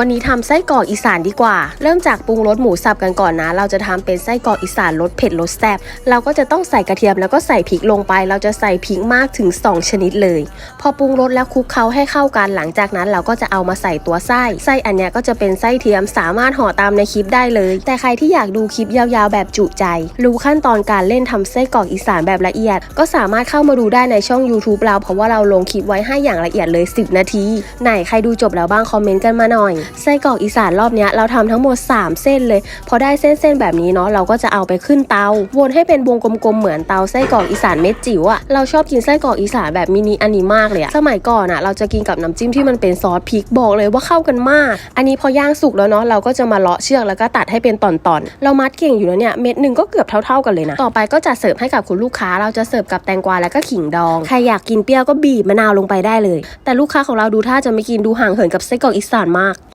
วันนี้ทำไส้กรอกอีสานดีกว่า เริ่มจากปรุงรสหมูสับกันก่อนนะ เราจะทำเป็นไส้กรอกอีสานรสเผ็ดรสแซ่บ เราก็จะต้องใส่กระเทียมแล้วก็ใส่พริกลงไป เราจะใส่พริกมากถึง 2 ชนิดเลย พอปรุงรสแล้วคลุกเคล้าให้เข้ากันหลังจากนั้น เราก็จะเอามาใส่ตัวไส้ ไส้อันเนี้ยก็จะเป็นไส้เทียมสามารถห่อตามในคลิปได้เลย แต่ใครที่อยากดูคลิปยาวๆ แบบจุใจ รู้ขั้นตอนการเล่นทำไส้กรอกอีสานแบบละเอียด ก็สามารถเข้ามาดูได้ในช่อง YouTube เราเพราะว่าเราลงคลิปไว้ให้อย่างละเอียดเลย 10 นาที ไหนใครดูจบแล้วบ้างคอมเมนต์กันมาหน่อยไส้กรอกอีสานรอบนี้เราทำทั้งหมด 3 เส้นเลย พอได้เส้นๆแบบนี้เนาะเราก็จะเอาไปขึ้นเตา วนให้เป็นวงกลมๆเหมือนเตาไส้กรอกอีสานเม็ดจิ๋วอะเราชอบกินไส้กรอกอีสานแบบมินิอันนี้มากเลยอะสมัยก่อนอะเราจะกินกับน้ำจิ้มที่มันเป็นซอสพริกบอกเลยว่าเข้ากันมาก อันนี้พอย่างสุกแล้วเนาะเราก็จะมาเลาะเชือกแล้วก็ตัดให้เป็นตอนๆเรามัดเก่งอยู่แล้วเนี่ยเม็ดหนึ่งก็เกือบเท่า ๆกันเลยนะต่อไปก็จะเสิร์ฟให้กับคุณลูกค้า เราจะเสิร์ฟกับแตงกวาแล้วก็ขิงดองใครอยากกินเปรี้ยวก็บีบมะนาวลงไปได้เลย แต่ลูกค้าของเราดูท่าจะไม่กินดูห่างเหินกับไส้กรอกอีสานมาก